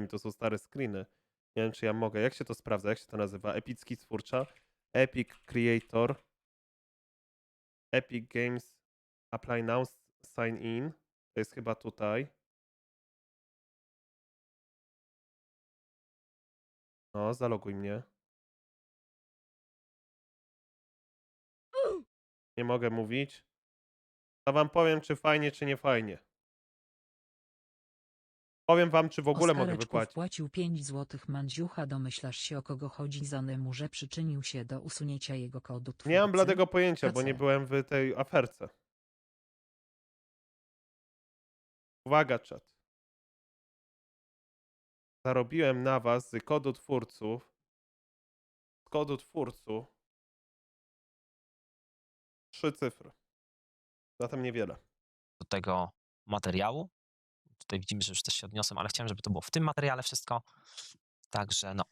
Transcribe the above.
mi to są stare screeny. Nie wiem, czy ja mogę. Jak się to sprawdza? Jak się to nazywa? Epicki twórcza. Epic Creator. Epic Games Apply Now Sign In. To jest chyba tutaj. No, zaloguj mnie. Nie mogę mówić. To wam powiem, czy fajnie, czy nie fajnie. Powiem wam, czy w ogóle mogę Oskareczków wypłacić. płacił 5 złotych Mandziucha. Domyślasz się o kogo chodzi Zanemu, że przyczynił się do usunięcia jego kodu twórcy? Nie mam bladego pojęcia, bo nie byłem w tej aferce. Uwaga, czat. Zarobiłem na was z kodu twórców. Z kodu twórców. Trzy cyfry. Zatem niewiele. do tego materiału. Tutaj widzimy, że już też się odniosłem, ale chciałem, żeby to było w tym materiale wszystko. Także no,